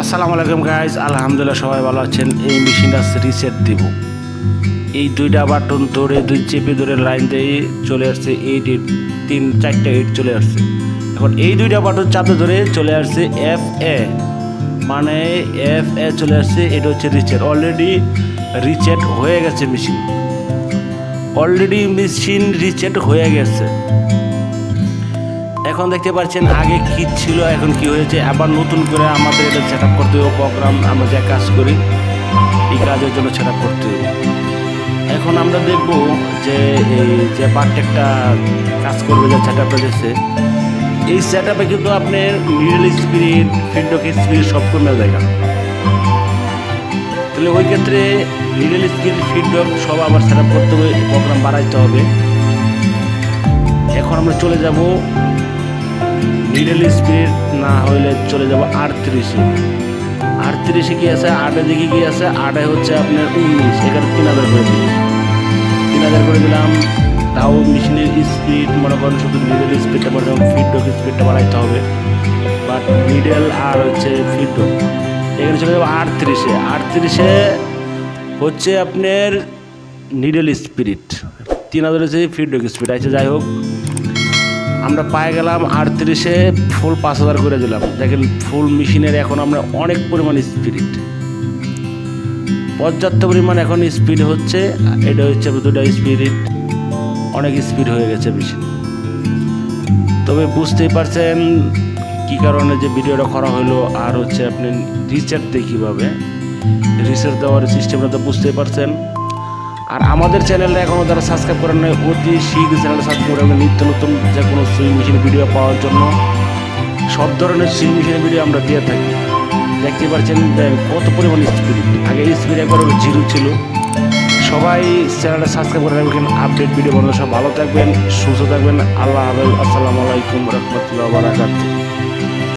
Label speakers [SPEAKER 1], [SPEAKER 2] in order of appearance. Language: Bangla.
[SPEAKER 1] আসসালামু আলাইকুম গাইজ আলহামদুলিল্লাহ, সবাই ভালো আছেন। এই মেশিনটা রিসেট দিব। এই দুইটা বাটন ধরে, দুই চেপে ধরে লাইন দিয়ে চলে আসছে। এইট এইট তিন, চারটা এইট চলে আসছে। এখন এই দুইটা বাটন চাপে ধরে চলে আসছে এফ এ মানে এফ এ চলে আসছে, এটা হচ্ছে রিচেট অলরেডি রিচেট হয়ে গেছে মেশিন অলরেডি মেশিন রিচেট হয়ে গেছে। এখন দেখতে পাচ্ছেন, আগে কি ছিল, এখন কি হয়েছে? আবার নতুন করে আমাদের এটা সেট আপ করতে হবে প্রোগ্রাম আমরা যা কাজ করি, এই কাজের জন্য সেট আপ করতে হবে। এখন আমরা দেখব যে এই যে পার্টেকটা কাজ করবে, যে সেট আপটা দিচ্ছে, এই সেট আপে কিন্তু আপনার মিডল স্পিরিট ফিডক স্পিরিট সব কমে জায়গা তাহলে ওই ক্ষেত্রে মিডল স্পিরিট ফিডব্যাক সব আবার সেট আপ করতে হবে প্রোগ্রাম বাড়াইতে হবে। এখন আমরা চলে যাব মিডল স্পিড না হইলে চলে যাব আটত্রিশে আটত্রিশে কি আছে? আটের দিকে কি আছে? আটে হচ্ছে আপনার উনিশ, এখানে তিন হাজার করে দিলাম। তিন হাজার করে দিলাম। তাও মেশিনের স্পিড মনে করেন শুধু মিডল স্পিডটা করেন ফিডডক স্পিডটা বাড়াইতে হবে। বাট মিডল আর হচ্ছে ফিডডক এখানে চলে যাব আটত্রিশে আটত্রিশে হচ্ছে আপনার নিডল স্পিরিট তিন হাজার হচ্ছে ফিডডক স্পিড আছে যাই হোক। আমরা পায়ে গেলাম, আটত্রিশে ফুল পাঁচ হাজার করে দিলাম। দেখেন ফুল মেশিনের এখন আমরা অনেক পরিমাণ স্পিরিট পর্যাপ্ত পরিমাণ এখন স্পিড হচ্ছে, এটা হচ্ছে দুটা স্পিরিট অনেক স্পিড হয়ে গেছে মেশিন তবে বুঝতেই পারছেন কী কারণে যে ভিডিওটা করা হলো, আর হচ্ছে আপনি রিচার্জ দিয়ে কীভাবে। রিচার্জ দেওয়ার সিস্টেমটা তো বুঝতেই পারছেন। আর আমাদের চ্যানেলটা এখনও যারা সাবস্ক্রাইব করেন নাই, অতি শীঘ্র চ্যানেলটা সাবস্ক্রাইব করে। নিত্য নতুন যে কোনো সুইং মেশিন ভিডিও পাওয়ার জন্য। সব ধরনের সুইং মেশিনের ভিডিও আমরা দিয়ে থাকি। দেখতে পাচ্ছেন কত পরিমাণ স্পিড আগে স্পিড একবার জিরো ছিল। সবাই চ্যানেলটা সাবস্ক্রাইব করে রাখবেন আপডেট ভিডিও বানানো সব ভালো থাকবেন, সুস্থ থাকবেন। আল্লাহ হাফেজ। আসসালামু আলাইকুম রহমতুল্লাহ বারাকাতুহ।